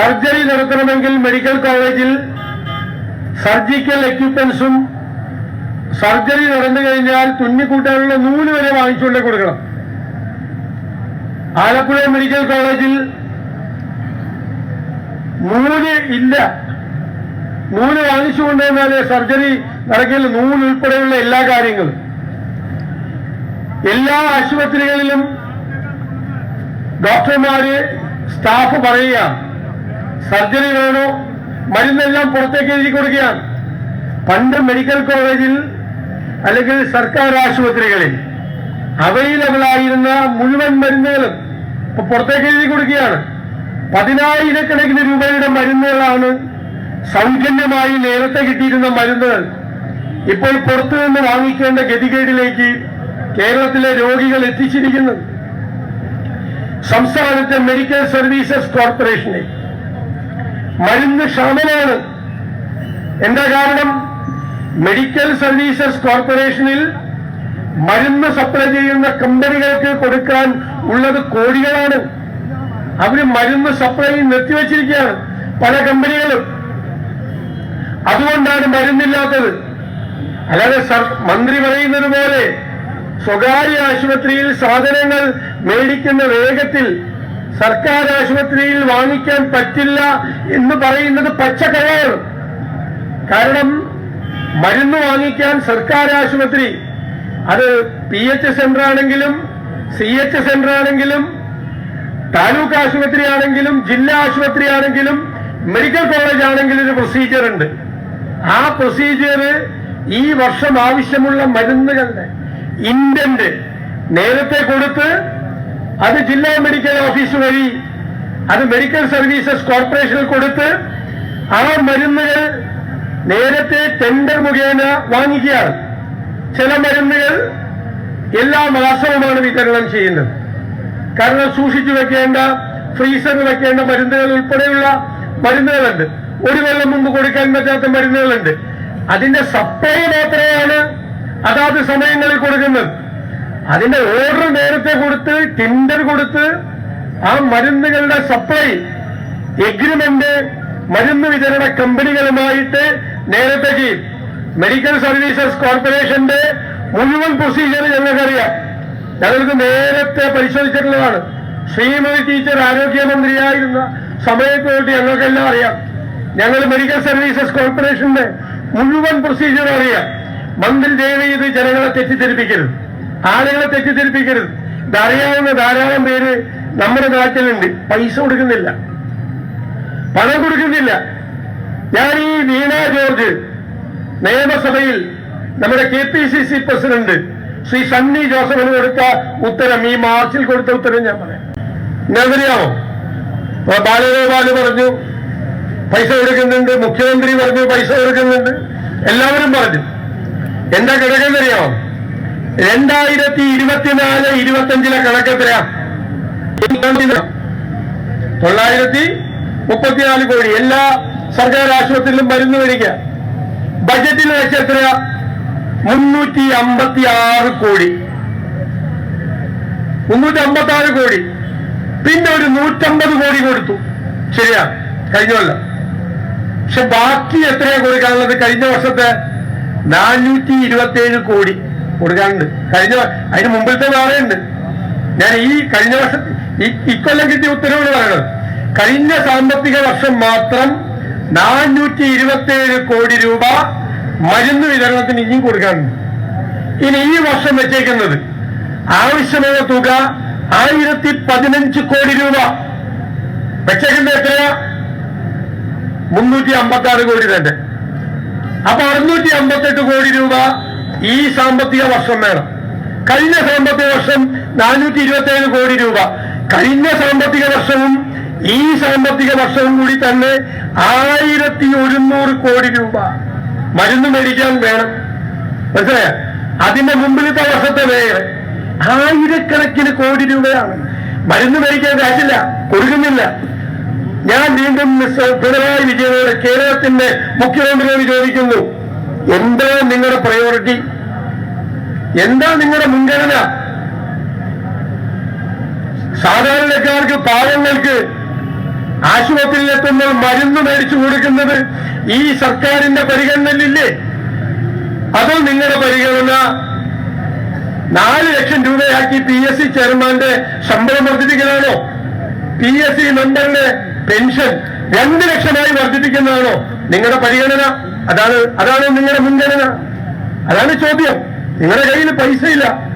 Surgery നടത്തണമെങ്കിൽ medical കോളേജിൽ surgical എക്യുപ്മെന്റ്സും surgery നടന്നു കഴിഞ്ഞാൽ തുന്നിക്കൂട്ടാനുള്ള നൂൽ വരെ വാങ്ങിച്ചുകൊണ്ട് കൊടുക്കണം. ആലപ്പുഴ മെഡിക്കൽ കോളേജിൽ നൂൽ ഇല്ല. നൂൽ വാങ്ങിച്ചു കൊണ്ടുവന്നാൽ സർജറി നടക്കില്ല. നൂൽ ഉൾപ്പെടെയുള്ള എല്ലാ കാര്യങ്ങളും. എല്ലാ ആശുപത്രികളിലും ഡോക്ടർമാര് സ്റ്റാഫ് പറയുക സർജറി വേണോ? മരുന്നെല്ലാം പുറത്തേക്ക് എഴുതി കൊടുക്കുകയാണ്. പണ്ട് മെഡിക്കൽ കോളേജിൽ അല്ലെങ്കിൽ സർക്കാർ ആശുപത്രികളിൽ അവൈലബിൾ ആയിരുന്ന മുഴുവൻ മരുന്നുകളും ഇപ്പൊ പുറത്തേക്ക് എഴുതി കൊടുക്കുകയാണ്. പതിനായിരക്കണക്കിന് രൂപയുടെ മരുന്നുകളാണ് സൗജന്യമായി നേരത്തെ കിട്ടിയിരുന്ന മരുന്നുകൾ. ഇപ്പോൾ പുറത്തു നിന്ന് വാങ്ങിക്കേണ്ട ഗതികേടിലേക്ക് കേരളത്തിലെ രോഗികൾ എത്തിച്ചിരിക്കുന്നു. സംസ്ഥാനത്തെ മെഡിക്കൽ സർവീസസ് കോർപ്പറേഷനെ മരുന്ന് ക്ഷാമമാണ് എന്താ കാരണം? മെഡിക്കൽ സർവീസസ് കോർപ്പറേഷനിൽ മരുന്ന് സപ്ലൈ ചെയ്യുന്ന കമ്പനികൾക്ക് കൊടുക്കാൻ ഉള്ളത് കോടികളാണ്. അവർ മരുന്ന് സപ്ലൈ നിർത്തിവെച്ചിരിക്കുകയാണ് പല കമ്പനികളും. അതുകൊണ്ടാണ് മരുന്നില്ലാത്തത്. അല്ലാതെ മന്ത്രി പറയുന്നത് പോലെ സ്വകാര്യ ആശുപത്രിയിൽ സാധനങ്ങൾ മേടിക്കുന്ന വേഗത്തിൽ സർക്കാർ ആശുപത്രിയിൽ വാങ്ങിക്കാൻ പറ്റില്ല എന്ന് പറയുന്നത് പച്ചക്കഴയാണ് കാരണം മരുന്ന് വാങ്ങിക്കാൻ സർക്കാർ ആശുപത്രി അത് പി എച്ച് സെന്റർ ആണെങ്കിലും സി എച്ച് സെന്റർ ആണെങ്കിലും താലൂക്ക് ആശുപത്രി ആണെങ്കിലും ജില്ലാ ആശുപത്രി ആണെങ്കിലും മെഡിക്കൽ കോളേജ് ആണെങ്കിലും ഒരു പ്രൊസീജിയർ ഉണ്ട്. ആ പ്രൊസീജിയർ ഈ വർഷം ആവശ്യമുള്ള മരുന്നുകളുടെ ഇന്റന്റ് നേരത്തെ കൊടുത്ത് അത് ജില്ലാ മെഡിക്കൽ ഓഫീസ് വഴി അത് മെഡിക്കൽ സർവീസസ് കോർപ്പറേഷനിൽ കൊടുത്ത് ആ മരുന്നുകൾ നേരത്തെ ടെൻഡർ മുഖേന വാങ്ങിക്കുകയാണ്. ചില മരുന്നുകൾ എല്ലാ മാസവുമാണ് വിതരണം ചെയ്യുന്നത്. കാരണം സൂക്ഷിച്ചു വെക്കേണ്ട ഫ്രീസറിൽ വെക്കേണ്ട മരുന്നുകൾ ഉൾപ്പെടെയുള്ള മരുന്നുകളുണ്ട്. ഒരു കൊല്ലം മുമ്പ് കൊടുക്കാൻ പറ്റാത്ത മരുന്നുകളുണ്ട്. അതിന്റെ സപ്ലൈ മാത്രമാണ് അതാത് സമയങ്ങളിൽ കൊടുക്കുന്നത്. അതിന്റെ ഓർഡർ നേരത്തെ കൊടുത്ത് ടെൻഡർ കൊടുത്ത് ആ മരുന്നുകളുടെ സപ്ലൈ എഗ്രിമെന്റ് മരുന്ന് വിതരണ കമ്പനികളുമായിട്ട് നേരത്തെ ചെയ്യും മെഡിക്കൽ സർവീസസ് കോർപ്പറേഷന്റെ മുഴുവൻ പ്രൊസീജിയർ ഞങ്ങൾക്കറിയാം. ഞങ്ങൾക്ക് നേരത്തെ പരിശോധിച്ചിട്ടുള്ളതാണ്. ശ്രീമതി ടീച്ചർ ആരോഗ്യമന്ത്രിയായിരുന്ന സമയത്ത് ഞങ്ങൾക്കെല്ലാം അറിയാം. ഞങ്ങൾ മെഡിക്കൽ സർവീസസ് കോർപ്പറേഷന്റെ മുഴുവൻ പ്രൊസീജിയർ അറിയാം. മന്ത്രി ദേവി ഇത് ജനങ്ങളെ തെറ്റിദ്ധരിപ്പിക്കരുത്. ആളുകളെ തെറ്റിദ്ധരിപ്പിക്കരുത്. ഇതറിയാവുന്ന ധാരാളം പേര് നമ്മുടെ നാട്ടിലുണ്ട്. പൈസ കൊടുക്കുന്നില്ല. പണം കൊടുക്കുന്നില്ല. ഞാൻ ഈ വീണ ജോർജ് നിയമസഭയിൽ നമ്മുടെ K P C C president Shri Sunny ജോസഫിന് കൊടുത്ത ഉത്തരം ഈ മാർച്ചിൽ കൊടുത്ത ഉത്തരം ഞാൻ പറയാം. നിങ്ങൾക്കറിയാമോ? ബാലഗോപാൽ പറഞ്ഞു പൈസ കൊടുക്കുന്നുണ്ട്. മുഖ്യമന്ത്രി പറഞ്ഞു പൈസ കൊടുക്കുന്നുണ്ട്. എല്ലാവരും പറഞ്ഞു. എന്താ കിടക്കുന്നറിയാമോ രണ്ടായിരത്തി ഇരുപത്തിനാല് ഇരുപത്തഞ്ചിലെ കണക്കെത്രയാ തൊള്ളായിരത്തി മുപ്പത്തിനാല് കോടി. എല്ലാ സർക്കാർ ആശുപത്രിയിലും മരുന്ന് മേടിക്കുക ബജറ്റിൽ വെച്ച് എത്രയാ? മുന്നൂറ്റി അമ്പത്തി ആറ് കോടി. മുന്നൂറ്റി അമ്പത്തി ആറ് കോടി. പിന്നെ ഒരു നൂറ്റമ്പത് കോടി കൊടുത്തു. ശരിയാ? കഴിഞ്ഞ കൊല്ലം. പക്ഷെ ബാക്കി എത്രയാ കൊടുക്കാനുള്ളത്? കഴിഞ്ഞ വർഷത്തെ നാനൂറ്റി ഇരുപത്തി ഏഴ് കോടി. കൊടുക്കാനുണ്ട്. കഴിഞ്ഞ അതിന് മുമ്പിലത്തെ വേറെ ഉണ്ട് ഞാൻ ഈ കഴിഞ്ഞ വർഷം ഇക്കൊല്ലം കിട്ടിയ ഉത്തരവാണ് പറയുന്നത് കഴിഞ്ഞ സാമ്പത്തിക വർഷം മാത്രം നാനൂറ്റി ഇരുപത്തി ഏഴ് കോടി രൂപ മരുന്ന് വിതരണത്തിന് ഇനിയും കൊടുക്കാനുണ്ട്. ഇനി ഈ വർഷം വെച്ചേക്കുന്നത് ആവശ്യമായ തുക ആയിരത്തി പതിനഞ്ച് കോടി രൂപ. വെച്ചേക്കുന്നത് എത്രയാ? മുന്നൂറ്റി അമ്പത്തി ആറ് കോടി തന്നെ. അപ്പൊ അറുന്നൂറ്റി അമ്പത്തെട്ട് കോടി രൂപ ഈ സാമ്പത്തിക വർഷം വേണം. കഴിഞ്ഞ സാമ്പത്തിക വർഷം നാനൂറ്റി ഇരുപത്തി ഏഴ് കോടി രൂപ. കഴിഞ്ഞ സാമ്പത്തിക വർഷവും ഈ സാമ്പത്തിക വർഷവും കൂടി തന്നെ ആയിരത്തി ഒരുന്നൂറ് കോടി രൂപ. മരുന്ന് മേടിക്കാൻ വേണം. മനസ്സിലായ? അതിന്റെ മുമ്പിലത്തെ വർഷത്തെ വേറെ ആയിരക്കണക്കിന് കോടി രൂപയാണ്. മരുന്ന് മേടിക്കാൻ കാശില്ല കൊടുക്കുന്നില്ല. ഞാൻ വീണ്ടും മിസ്റ്റർ പിണറായി വിജയനോട് കേരളത്തിന്റെ മുഖ്യമന്ത്രിയോട് ചോദിക്കുന്നു എന്താ നിങ്ങളുടെ പ്രയോറിറ്റി എന്താ നിങ്ങളുടെ മുൻഗണന? സാധാരണക്കാർക്ക് പാവങ്ങൾക്ക് ആശുപത്രിയിലെത്തുമ്പോൾ മരുന്ന് മേടിച്ചു കൊടുക്കുന്നത് ഈ സർക്കാരിന്റെ പരിഗണനയിലില്ലേ? അതോ നിങ്ങളുടെ പരിഗണന നാല് ലക്ഷം രൂപയാക്കി പി എസ് സി ചെയർമാന്റെ ശമ്പളം വർദ്ധിപ്പിക്കലാണോ പി എസ് സി മെമ്പറിന്റെ പെൻഷൻ രണ്ട് ലക്ഷമായി വർദ്ധിപ്പിക്കുന്നതാണോ നിങ്ങളുടെ പരിഗണന? അതാണ് അതാണ് നിങ്ങളുടെ മുൻഗണന. അതാണ് ചോദ്യം. നിങ്ങളുടെ കയ്യിൽ പൈസയില്ല.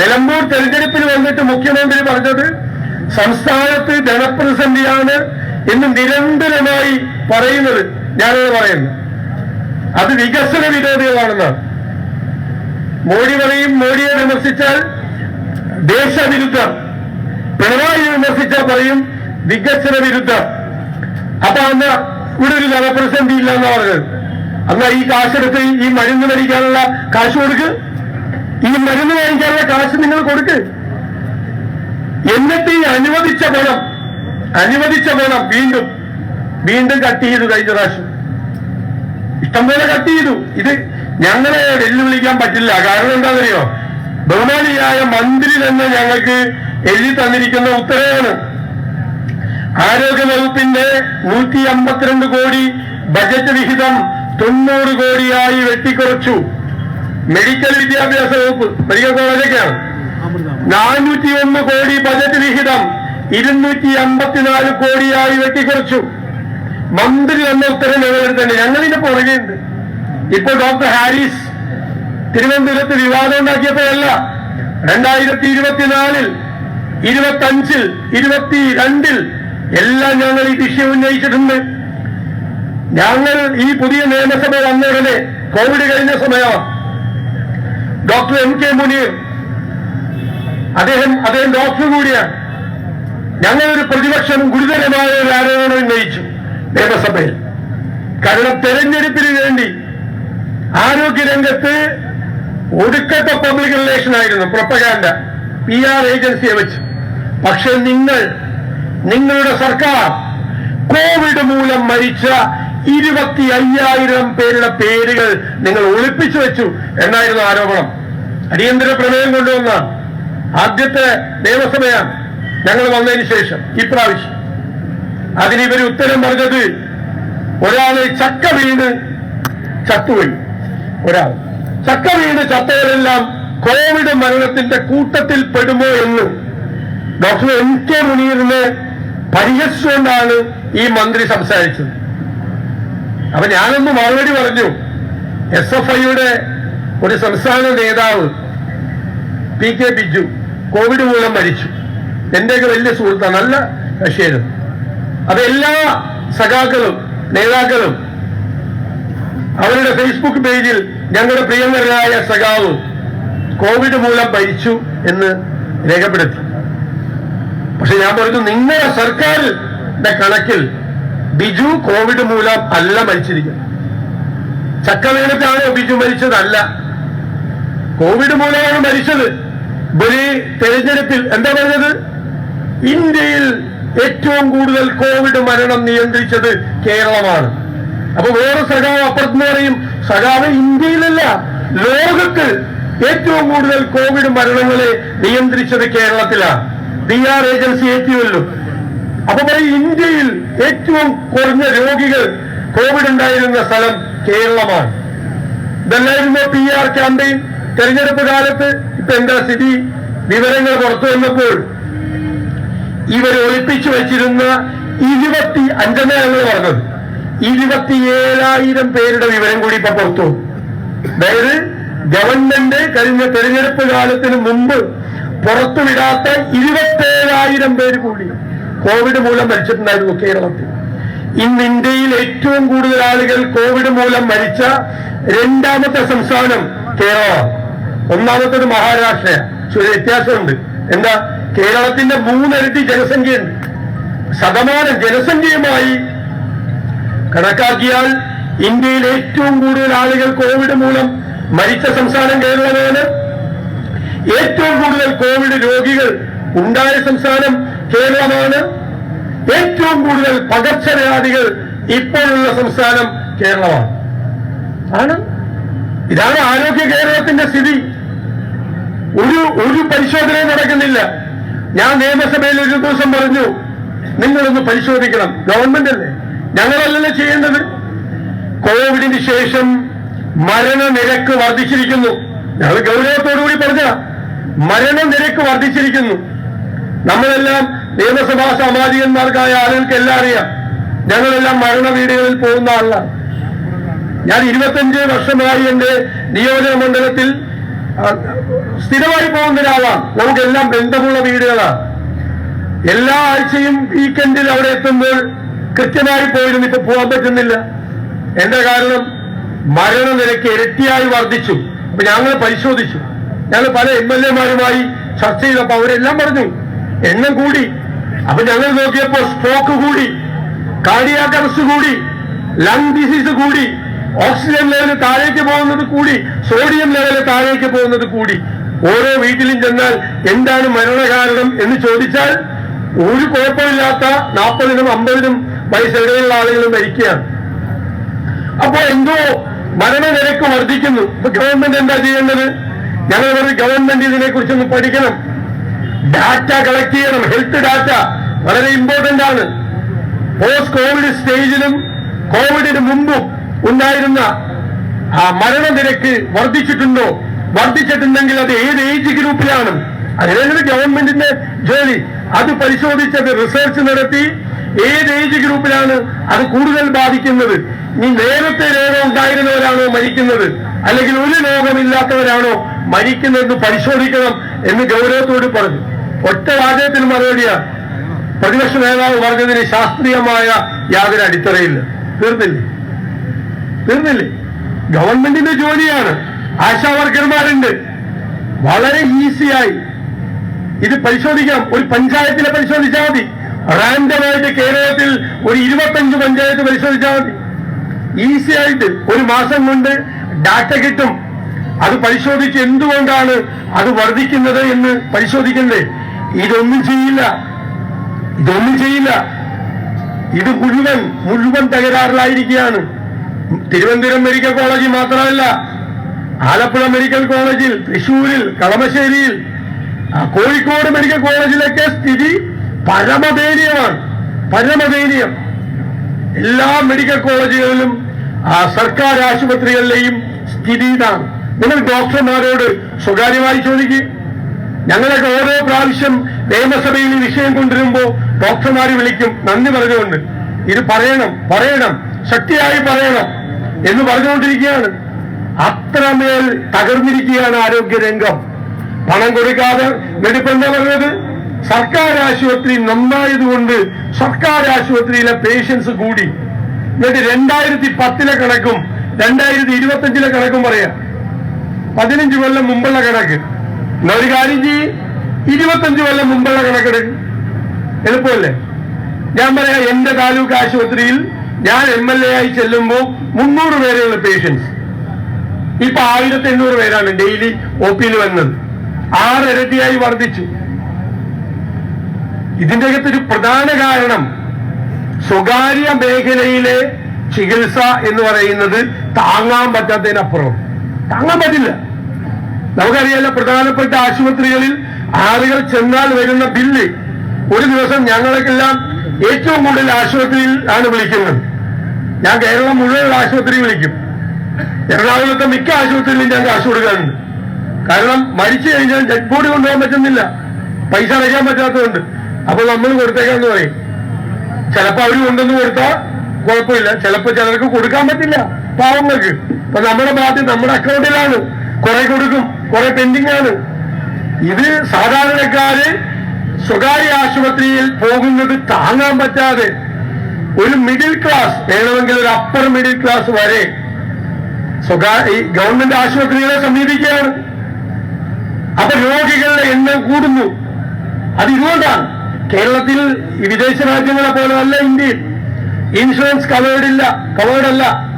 നിലമ്പൂർ തെരഞ്ഞെടുപ്പിൽ വന്നിട്ട് മുഖ്യമന്ത്രി പറഞ്ഞത് സംസ്ഥാനത്ത് ജനപ്രതിസന്ധിയാണ് എന്ന് നിരന്തരമായി പറയുന്നത്. ഞാനത് പറയുന്നു. അത് വികസന വിരോധികളാണെന്നാണ് മോഡി പറയും മോഡിയെ വിമർശിച്ചാൽ ദേശവിരുദ്ധ. പിണറായി വിമർശിച്ചാൽ പറയും വികസന വിരുദ്ധ. അപ്പൊ അന്ന് ഇവിടെ ഒരു ജനപ്രതിസന്ധി ഇല്ല എന്നാണ് പറഞ്ഞത്. അന്ന് ഈ കാശെടുത്ത് ഈ മരുന്ന് മേടിക്കാനുള്ള കാശ് കൊടുക്ക്. ഈ മരുന്ന് മേടിക്കാനുള്ള കാശ് നിങ്ങൾ കൊടുക്ക്. എന്നിട്ട് ഈ അനുവദിച്ച പണം അനുവദിച്ച പണം വീണ്ടും വീണ്ടും കട്ട് ചെയ്തു കഴിഞ്ഞ പ്രാവശ്യം. ഇഷ്ടംപോലെ കട്ട് ചെയ്തു. ഇത് ഞങ്ങളെ വെല്ലുവിളിക്കാൻ പറ്റില്ല. കാരണം എന്താണെന്നറിയോ? ബഹുമാനിയായ മന്ത്രി തന്നെ ഞങ്ങൾക്ക് എഴുതി തന്നിരിക്കുന്ന ഉത്തരവാണ്. ആരോഗ്യ വകുപ്പിന്റെ നൂറ്റി അമ്പത്തിരണ്ട് കോടി ബജറ്റ് വിഹിതം തൊണ്ണൂറ് കോടിയായി വെട്ടിക്കുറച്ചു. മെഡിക്കൽ വിദ്യാഭ്യാസ വകുപ്പ് മെഡിക്കൽ കോളേജൊക്കെയാണ് നാനൂറ്റി ഒന്ന് കോടി ബജറ്റ് വിഹിതം ഇരുന്നൂറ്റി അമ്പത്തിനാല് കോടിയായി വെട്ടിക്കുറച്ചു. മന്ത്രി തന്ന ഉത്തരം ഞങ്ങളെടുത്തുണ്ട് ഞങ്ങളിന്റെ പുറകെയുണ്ട്. ഇപ്പോൾ ഡോക്ടർ ഹാരിസ് തിരുവനന്തപുരത്ത് വിവാദം ഉണ്ടാക്കിയപ്പോഴല്ല രണ്ടായിരത്തി ഇരുപത്തിനാലിൽ ഇരുപത്തി അഞ്ചിൽ ഇരുപത്തി രണ്ടിൽ എല്ലാം ഞങ്ങൾ ഈ വിഷയം ഉന്നയിച്ചിട്ടുണ്ട്. ഞങ്ങൾ ഈ പുതിയ നിയമസഭ വന്ന ഉടനെ കോവിഡ് കഴിഞ്ഞ സമയം ഡോക്ടർ എം കെ മുനീർ അദ്ദേഹം അദ്ദേഹം ഡോക്ടർ കൂടിയാണ്. ഞങ്ങളൊരു പ്രതിപക്ഷം ഗുരുതരമായ ഒരു ആരോപണം ഉന്നയിച്ചു നിയമസഭയിൽ. കാരണം തെരഞ്ഞെടുപ്പിന് വേണ്ടി ആരോഗ്യരംഗത്ത് ഒടുക്കത്തെ പബ്ലിക് റിലേഷൻ ആയിരുന്നു പ്രൊപ്പഗാൻഡ പി ആർ ഏജൻസിയെ വെച്ച്. പക്ഷെ നിങ്ങൾ നിങ്ങളുടെ സർക്കാർ കോവിഡ് മൂലം മരിച്ച ഇരുപത്തി അയ്യായിരം പേരുടെ പേരുകൾ നിങ്ങൾ ഒളിപ്പിച്ചു വെച്ചു എന്നായിരുന്നു ആരോപണം. അടിയന്തര പ്രമേയം കൊണ്ടുവന്ന ആദ്യത്തെ നിയമസഭയാണ് ഞങ്ങൾ വന്നതിന് ശേഷം ഇപ്രാവശ്യം. അതിന് ഇവർ ഉത്തരം പറഞ്ഞത് ഒരാൾ ചക്ക വീണ് ചത്തുപോയി. ഒരാൾ ചക്ക വീണ് ചത്തവരെല്ലാം കോവിഡ് മരണത്തിന്റെ കൂട്ടത്തിൽ പെടുമോ എന്ന് ഡോക്ടർ എം കെ മുനീറിനെ പരിഹസിച്ചുകൊണ്ടാണ് ഈ മന്ത്രി സംസാരിച്ചത്. അപ്പൊ ഞാനൊന്ന് മറുപടി പറഞ്ഞു. എസ് എഫ് ഐയുടെ ഒരു സംസ്ഥാന നേതാവ് പി കെ ബിജു കോവിഡ് മൂലം മരിച്ചു. എന്റെയൊക്കെ വലിയ സുഹൃത്താണ് നല്ല കക്ഷിയായിരുന്നു. അപ്പൊ എല്ലാ സഖാക്കളും നേതാക്കളും അവരുടെ ഫേസ്ബുക്ക് പേജിൽ ഞങ്ങളുടെ പ്രിയങ്കരായ സഖാവ് കോവിഡ് മൂലം മരിച്ചു എന്ന് രേഖപ്പെടുത്തി. പക്ഷെ ഞാൻ പറഞ്ഞു നിങ്ങളുടെ സർക്കാരിന്റെ കണക്കിൽ ബിജു കോവിഡ് മൂലം അല്ല മരിച്ചിരിക്കുന്നത്. ചക്ക വീണിട്ടാണ് ബിജു മരിച്ചതല്ല. കോവിഡ് മൂലമാണ് മരിച്ചത്. ബലി തെരഞ്ഞെടുപ്പിൽ എന്താ പറഞ്ഞത്? ഇന്ത്യയിൽ ഏറ്റവും കൂടുതൽ കോവിഡ് മരണം നിയന്ത്രിച്ചത് കേരളമാണ്. അപ്പൊ വേറെ സഖാവ് അപ്പുറത്ത് പറയും സഖാവ് ഇന്ത്യയിലല്ല ലോകത്ത് ഏറ്റവും കൂടുതൽ കോവിഡ് മരണങ്ങളെ നിയന്ത്രിച്ചത് കേരളത്തിലാണ്. ഡി ആർ ഏജൻസി ഏറ്റുമല്ലോ അപ്പൊ പറയും ഇന്ത്യയിൽ ഏറ്റവും കുറഞ്ഞ രോഗികൾ കോവിഡ് ഉണ്ടായിരുന്ന സ്ഥലം കേരളമാണ്. ഇതല്ലായിരുന്നു പി ആർ ക്യാമ്പയിൻ തെരഞ്ഞെടുപ്പ് കാലത്ത് ഇപ്പൊ എന്താ സ്ഥിതി? വിവരങ്ങൾ പുറത്തു വന്നപ്പോൾ ഇവർ ഒളിപ്പിച്ചു വെച്ചിരുന്ന ഇരുപത്തി അഞ്ചെണ്ണ ഞങ്ങൾ പറഞ്ഞത്? ഇരുപത്തിയേഴായിരം പേരുടെ വിവരം കൂടി ഇപ്പൊ പുറത്തു അതായത് ഗവൺമെന്റ് കഴിഞ്ഞ തെരഞ്ഞെടുപ്പ് കാലത്തിന് മുമ്പ് പുറത്തുവിടാത്ത ഇരുപത്തേഴായിരം പേര് കൂടി. കോവിഡ് മൂലം മരിച്ചിട്ടുണ്ടായിരുന്നു കേരളത്തിൽ. ഇന്ന് ഇന്ത്യയിൽ ഏറ്റവും കൂടുതൽ ആളുകൾ കോവിഡ് മൂലം മരിച്ച രണ്ടാമത്തെ സംസ്ഥാനം കേരളമാണ്. ഒന്നാമത്തത് മഹാരാഷ്ട്രയാണ് പക്ഷെ വ്യത്യാസമുണ്ട്. എന്താ? കേരളത്തിന്റെ മൂന്നിരട്ടി ജനസംഖ്യയുണ്ട്. ശതമാനം ജനസംഖ്യയുമായി കണക്കാക്കിയാൽ ഇന്ത്യയിൽ ഏറ്റവും കൂടുതൽ ആളുകൾ കോവിഡ് മൂലം മരിച്ച സംസ്ഥാനം കേരളമാണ്. ഏറ്റവും കൂടുതൽ കോവിഡ് രോഗികൾ ഉണ്ടായ സംസ്ഥാനം കേരളമാണ്. ഏറ്റവും കൂടുതൽ പകർച്ചവ്യാധികൾ ഇപ്പോഴുള്ള സംസ്ഥാനം കേരളമാണ്. ആണ്. ഇതാണ് ആരോഗ്യ കേരളത്തിന്റെ സ്ഥിതി. ഒരു ഒരു പരിശോധനയും നടക്കുന്നില്ല. ഞാൻ നിയമസഭയിൽ ഒരു ദിവസം പറഞ്ഞു നിങ്ങളൊന്ന് പരിശോധിക്കണം. ഗവൺമെന്റ് അല്ലേ? ഞങ്ങളല്ലല്ലോ ചെയ്യേണ്ടത്. കോവിഡിന് ശേഷം മരണനിരക്ക് വർദ്ധിച്ചിരിക്കുന്നു. ഞങ്ങൾ ഗൗരവത്തോടുകൂടി പറഞ്ഞ മരണനിരക്ക് വർദ്ധിച്ചിരിക്കുന്നു. നമ്മളെല്ലാം നിയമസഭാ സാമാജികന്മാർക്കായ ആളുകൾക്ക് എല്ലാം അറിയാം ഞങ്ങളെല്ലാം മരണ വീടുകളിൽ പോകുന്ന ആളാണ്. ഞാൻ ഇരുപത്തഞ്ച് വർഷമായി എന്റെ നിയോജക മണ്ഡലത്തിൽ സ്ഥിരമായി പോകുന്ന ഒരാളാണ്. നമുക്കെല്ലാം ബന്ധമുള്ള വീടുകളാണ്. എല്ലാ ആഴ്ചയും വീക്കെൻഡിൽ അവിടെ എത്തുമ്പോൾ കൃത്യമായി പോയിരുന്നു. ഇപ്പൊ പോകാൻ പറ്റുന്നില്ല. എന്റെ കാരണം? മരണനിരക്ക് ഇരട്ടിയായി വർദ്ധിച്ചു. അപ്പൊ ഞങ്ങൾ പരിശോധിച്ചു. ഞങ്ങൾ പല എം എൽ എമാരുമായി ചർച്ച ചെയ്തപ്പോ അവരെല്ലാം പറഞ്ഞു. എണ്ണം കൂടി. അപ്പൊ ഞങ്ങൾ നോക്കിയപ്പോ സ്ട്രോക്ക് കൂടി കാർഡിയാക് കൂടി ലങ് ഡിസീസ് കൂടി ഓക്സിജൻ ലെവൽ താഴേക്ക് പോകുന്നത് കൂടി സോഡിയം ലെവൽ താഴേക്ക് പോകുന്നത് കൂടി. ഓരോ വീട്ടിലും ചെന്നാൽ എന്താണ് മരണകാരണം എന്ന് ചോദിച്ചാൽ ഒരു കുഴപ്പമില്ലാത്ത നാൽപ്പതിനും അമ്പതിനും വയസ്സിടയിലുള്ള ആളുകൾ മരിക്കുകയാണ്. അപ്പോ എന്തോ മരണനിരക്ക് വർദ്ധിക്കുന്നു. ഗവൺമെന്റ് എന്താ ചെയ്യേണ്ടത്? ഞങ്ങൾ ഗവൺമെന്റ് ഇതിനെ കുറിച്ചൊന്ന് പഠിക്കണം. ഡാറ്റ കളക്ട് ചെയ്യണം. ഹെൽത്ത് ഡാറ്റ വളരെ ഇമ്പോർട്ടന്റ് ആണ്. പോസ്റ്റ് കോവിഡ് സ്റ്റേജിലും കോവിഡിന് മുമ്പും ഉണ്ടായിരുന്ന ആ മരണനിരക്ക് വർദ്ധിച്ചിട്ടുണ്ടോ? വർദ്ധിച്ചിട്ടുണ്ടെങ്കിൽ അത് ഏത് ഏജ് ഗ്രൂപ്പിലാണ് അതിനാണ് ഗവൺമെന്റിന്റെ ജോലി. അത് പരിശോധിച്ചത് റിസർച്ച് നടത്തി ഏത് ഏജ് ഗ്രൂപ്പിലാണ് അത് കൂടുതൽ ബാധിക്കുന്നത്? ഇനി നേരത്തെ രോഗം ഉണ്ടായിരുന്നവരാണോ മരിക്കുന്നത്? അല്ലെങ്കിൽ ഒരു രോഗമില്ലാത്തവരാണോ മരിക്കുന്നതെന്ന് പരിശോധിക്കണം എന്ന് ഗൗരവത്തോട് പറഞ്ഞു. ഒറ്റ വാചകത്തിന് മറുപടിയാ. പ്രതിപക്ഷ നേതാവ് പറഞ്ഞതിന് ശാസ്ത്രീയമായ യാതൊരു അടിത്തറയില്ല. തീർന്നില്ലേ? തീർന്നില്ലേ? ഗവൺമെന്റിന്റെ ജോലിയാണ്. ആശാ വർക്കർമാരുണ്ട് വളരെ ഈസിയായി. ഇത് പരിശോധിക്കാം. ഒരു പഞ്ചായത്തിനെ പരിശോധിച്ചാൽ മതി. റാൻഡമായിട്ട് കേരളത്തിൽ ഒരു ഇരുപത്തഞ്ച് പഞ്ചായത്ത് പരിശോധിച്ചാൽ മതി. ഈസി ആയിട്ട് ഒരു മാസം കൊണ്ട് ഡാറ്റ കിട്ടും. അത് പരിശോധിച്ച് എന്തുകൊണ്ടാണ് അത് വർദ്ധിക്കുന്നത് എന്ന് പരിശോധിക്കണ്ടേ? ഇതൊന്നും ചെയ്യില്ല. ഇതൊന്നും ചെയ്യില്ല. ഇത് മുഴുവൻ മുഴുവൻ തകരാറിലായിരിക്കുകയാണ്. തിരുവനന്തപുരം മെഡിക്കൽ കോളേജിൽ മാത്രമല്ല ആലപ്പുഴ മെഡിക്കൽ കോളേജിൽ തൃശൂരിൽ കളമശ്ശേരിയിൽ കോഴിക്കോട് മെഡിക്കൽ കോളേജിലൊക്കെ സ്ഥിതി പരമദയനീയമാണ്. പരമദയനീയം. എല്ലാ മെഡിക്കൽ കോളേജുകളിലും സർക്കാർ ആശുപത്രികളിലെയും സ്ഥിതി ഇതാണ്. നിങ്ങൾ ഡോക്ടർമാരോട് സ്വകാര്യമായി ചോദിക്കുക ഞങ്ങളൊക്കെ ഓരോ പ്രാവശ്യം നിയമസഭയിൽ ഈ വിഷയം കൊണ്ടുവരുമ്പോ ഡോക്ടർമാർ വിളിക്കും. നന്ദി പറഞ്ഞുകൊണ്ട്. ഇത് പറയണം പറയണം ശക്തിയായി പറയണം എന്ന് പറഞ്ഞുകൊണ്ടിരിക്കുകയാണ്. അത്രമേൽ തകർന്നിരിക്കുകയാണ് ആരോഗ്യരംഗം. പണം കൊടുക്കാതെ മെഡിക്കൽ എന്താ പറഞ്ഞത്? സർക്കാർ ആശുപത്രി നന്നായതുകൊണ്ട് സർക്കാർ ആശുപത്രിയിലെ പേഷ്യൻസ് കൂടി. എന്നിട്ട് രണ്ടായിരത്തി പത്തിലെ കണക്കും രണ്ടായിരത്തി ഇരുപത്തഞ്ചിലെ കണക്കും പറയാം. പതിനഞ്ച് കൊല്ലം മുമ്പുള്ള കണക്ക്. എന്നാ ഒരു കാര്യം ചെയ്യ്. ഇരുപത്തഞ്ച് കൊല്ലം മുമ്പുള്ള കണക്കെടുക്കും എളുപ്പമല്ലേ? ഞാൻ പറയാം എന്റെ താലൂക്ക് ആശുപത്രിയിൽ ഞാൻ എം എൽ എ ആയി ചെല്ലുമ്പോൾ മുന്നൂറ് പേരെയുള്ള പേഷ്യൻസ് ഇപ്പൊ ആയിരത്തി എണ്ണൂറ് പേരാണ് ഡെയിലി ഒ പിയിൽ വന്നത്. ആറിരട്ടിയായി വർദ്ധിച്ചു. ഇതിന്റെ അകത്തൊരു പ്രധാന കാരണം സ്വകാര്യ മേഖലയിലെ ചികിത്സ എന്ന് പറയുന്നത് താങ്ങാൻ പറ്റാത്തതിനപ്പുറം. താങ്ങാൻ പറ്റില്ല. നമുക്കറിയാലോ പ്രധാനപ്പെട്ട ആശുപത്രികളിൽ ആളുകൾ ചെന്നാൽ വരുന്ന ബില്ല് ഒരു ദിവസം ഞങ്ങൾക്കെല്ലാം ഏറ്റവും കൂടുതൽ ആശുപത്രിയിൽ ആണ് വിളിക്കുന്നത്. ഞാൻ കേരളം മുഴുവൻ ആശുപത്രി വിളിക്കും. എറണാകുളത്തെ മിക്ക ആശുപത്രിയിലും ഞാൻ കാശ് കൊടുക്കാറുണ്ട്. കാരണം മരിച്ചു കഴിഞ്ഞാൽ ഡെഡ് ബോഡി കൊണ്ടുപോകാൻ പറ്റുന്നില്ല. പൈസ അടയ്ക്കാൻ പറ്റാത്തതുകൊണ്ട്. അപ്പൊ നമ്മൾ കൊടുത്തേക്കാന്ന് പറയും. ചിലപ്പോ അവർ കൊണ്ടുവന്ന് കൊടുത്താൽ കുഴപ്പമില്ല. ചിലപ്പോ ചിലർക്ക് കൊടുക്കാൻ പറ്റില്ല പാവങ്ങൾക്ക്. അപ്പൊ നമ്മുടെ ബാധ്യത നമ്മുടെ അക്കൗണ്ടിലാണ്. കുറെ കൊടുക്കും. കുറെ പെൻഡിങ്ങാണ് ഇത് സാധാരണക്കാര് സ്വകാര്യ ആശുപത്രിയിൽ പോകുന്നത് താങ്ങാൻ പറ്റാതെ ഒരു മിഡിൽ ക്ലാസ് വേണമെങ്കിൽ ഒരു അപ്പർ മിഡിൽ ക്ലാസ് വരെ സ്വകാര്യ ഗവൺമെന്റ് ആശുപത്രികളെ സമീപിക്കുകയാണ്. അപ്പൊ രോഗികളുടെ എണ്ണം കൂടുന്നു. അത് ഇതുകൊണ്ടാണ്. കേരളത്തിൽ വിദേശ രാജ്യങ്ങളെ പോലെ അല്ല ഇന്ത്യയിൽ. ഇൻഷുറൻസ് കവേർഡ് ഇല്ല. കവേർഡ് അല്ല.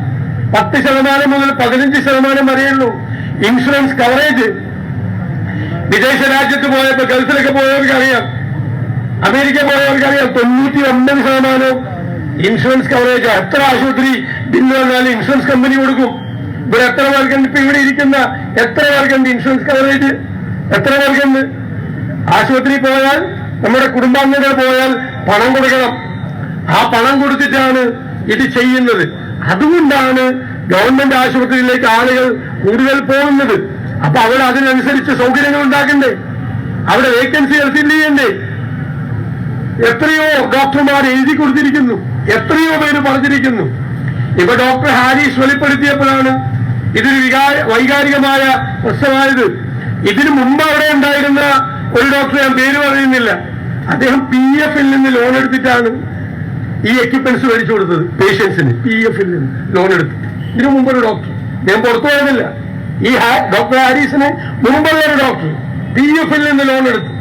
പത്ത് ശതമാനം മുതൽ പതിനഞ്ച് ശതമാനം വരെയുള്ളൂ. Insurance coverage. വിദേശ രാജ്യത്ത് പോയപ്പോ ഗൾഫിലൊക്കെ പോയവർക്ക് അറിയാം അമേരിക്ക പോയവർക്ക് അറിയാം തൊണ്ണൂറ്റി ഒമ്പത് ശതമാനവും ഇൻഷുറൻസ് കവറേജ്. എത്ര ആശുപത്രി ബില്ല് വന്നാലും ഇൻഷുറൻസ് കമ്പനി കൊടുക്കും. ഇവിടെ എത്ര പേർക്കുണ്ട്? ഇപ്പൊ ഇവിടെ ഇരിക്കുന്ന എത്ര പേർക്കുണ്ട് ഇൻഷുറൻസ് കവറേജ്? എത്ര പേർക്കുണ്ട്? ആശുപത്രി പോയാൽ നമ്മുടെ കുടുംബാംഗങ്ങൾ പോയാൽ പണം കൊടുക്കണം. ആ പണം കൊടുത്തിട്ടാണ് ഇത് ചെയ്യുന്നത്. അതുകൊണ്ടാണ് ഗവൺമെന്റ് ആശുപത്രിയിലേക്ക് ആളുകൾ കൂടുതൽ പോകുന്നത്. അപ്പൊ അവിടെ അതിനനുസരിച്ച് സൗകര്യങ്ങൾ ഉണ്ടാക്കണ്ടേ? അവിടെ വേക്കൻസികൾ ഫില്ല് ചെയ്യണ്ടേ? എത്രയോ ഡോക്ടർമാർ എഴുതി കൊടുത്തിരിക്കുന്നു. എത്രയോ പേര് പറഞ്ഞിരിക്കുന്നു. ഇപ്പൊ ഡോക്ടർ ഹാരിസ് വെളിപ്പെടുത്തിയപ്പോഴാണ് ഇതൊരു വികാര വൈകാരികമായ പ്രശ്നമായത്. ഇതിനു മുമ്പ് അവിടെ ഉണ്ടായിരുന്ന ഒരു ഡോക്ടർ ഞാൻ പേര് പറയുന്നില്ല. അദ്ദേഹം പി എഫിൽ നിന്ന് ലോൺ എടുത്തിട്ടാണ് ഈ എക്യുപ്മെന്റ്സ് മേടിച്ചു കൊടുത്തത്. പേഷ്യൻസിന് പി എഫിൽ നിന്ന് ലോൺ എടുത്ത്. ഇതിനു മുമ്പ് ഒരു ഡോക്ടർ ഞാൻ പുറത്തു പോയതില്ല ഈ ഡോക്ടർ ഹാരിസിന് മുമ്പുള്ള ഒരു ഡോക്ടർ പി എഫിൽ നിന്ന് ലോൺ എടുത്തു.